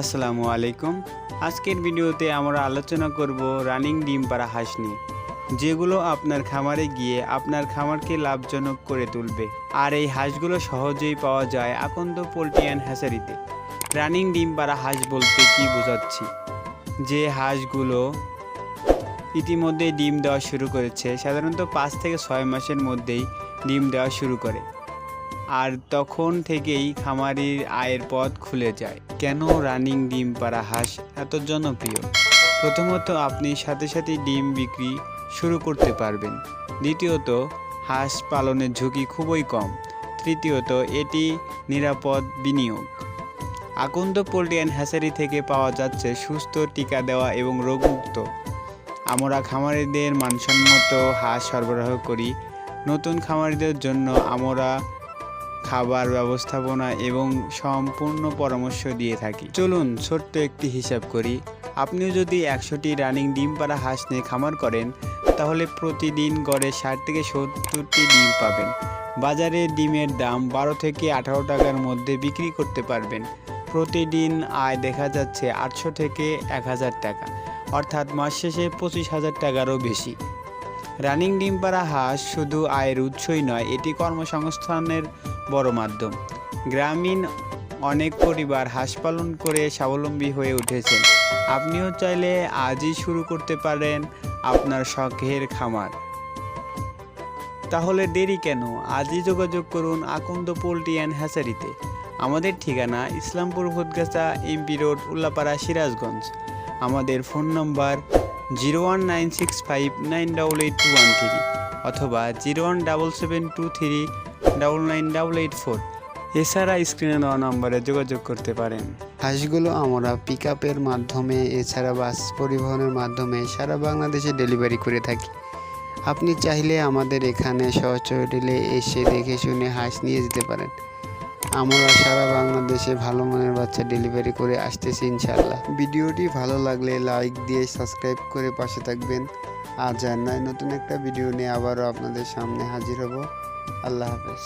আসসালামু আলাইকুম। আজকের ভিডিওতে আমরা আলোচনা করব রানিং ডিম পাড়া হাঁস নিয়ে, যেগুলো আপনার খামারে গিয়ে আপনার খামারকে লাভজনক করে তুলবে। আর এই হাঁসগুলো সহজেই পাওয়া যায় আকন্দ পোলট্রি অ্যান্ড হ্যাচারিতে রানিং ডিম পাড়া হাঁস বলতে কি বোঝাচ্ছি? যে হাঁসগুলো ইতিমধ্যে ডিম দেওয়া শুরু করেছে, সাধারণত পাঁচ থেকে ছয় মাসের মধ্যেই ডিম দেওয়া শুরু করে। আর তখন থেকেই খামারির আয়ের পথ খুলে যায়। কেন রানিং ডিম পাড়া হাঁস এত জনপ্রিয়? প্রথমত আপনি সাথে সাথে ডিম বিক্রি শুরু করতে পারবেন। দ্বিতীয়ত, হাঁস পালনের ঝুঁকি খুবই কম। তৃতীয়ত, এটি নিরাপদ বিনিয়োগ। আকন্দ পোল্ট্রি অ্যান্ড হ্যাচারি থেকে পাওয়া যাচ্ছে সুস্থ টিকা দেওয়া এবং রোগমুক্ত। আমরা খামারিদের মানসম্মত হাঁস সরবরাহ করি। নতুন খামারিদের জন্য আমরা খাবার ব্যবস্থাপনা এবং সম্পূর্ণ পরামর্শ দিয়ে থাকি। চলুন ছোট্ট একটি হিসাব করি। আপনিও যদি একশোটি রানিং ডিম পাড়া হাঁস নিয়ে খামার করেন, তাহলে প্রতিদিন গড়ে ষাট থেকে সত্তরটি ডিম পাবেন। বাজারে ডিমের দাম বারো থেকে আঠারো টাকার মধ্যে বিক্রি করতে পারবেন। প্রতিদিন আয় দেখা যাচ্ছে আটশো থেকে এক হাজার টাকা। অর্থাৎ মাস শেষে পঁচিশ হাজার টাকারও বেশি। রানিং ডিম পাড়া হাঁস শুধু আয়ের উৎসই নয়, এটি কর্মসংস্থানের বড় মাধ্যম। গ্রামীণ অনেক পরিবার হাঁস পালন করে স্বাবলম্বী হয়ে উঠেছেন আপনিও চাইলে আজই শুরু করতে পারেন আপনার শখের খামার। তাহলে দেরি কেন? আজই যোগাযোগ করুন আকন্দ পোল্ট্রি অ্যান্ড হ্যাচারিতে আমাদের ঠিকানা ইসলামপুর ভোটগাছা, এমপি রোড, উল্লাপাড়া, সিরাজগঞ্জ। আমাদের phone number zero one nine six five nine double eight two one three অথবা zero one double seven two three double nine double eight four এছাড়া স্ক্রিনে দেওয়া নম্বরে যোগাযোগ করতে পারেন। হাঁসগুলো আমরা পিক আপের মাধ্যমে, এছাড়া বাস পরিবহনের মাধ্যমে সারা বাংলাদেশে ডেলিভারি করে থাকি। আপনি চাইলে আমাদের এখানে সহচরিলে এসে দেখে শুনে হাঁস নিয়ে যেতে পারেন। আমরা সারা বাংলাদেশে ভালো মনের বাচ্চা ডেলিভারি করে আসতেছি ইনশাল্লাহ ভিডিওটি ভালো লাগলে লাইক দিয়ে সাবস্ক্রাইব করে পাশে থাকবেন। আর জানাই নতুন একটা ভিডিও নিয়ে আবারও আপনাদের সামনে হাজির হব। আল্লাহ হাফেজ।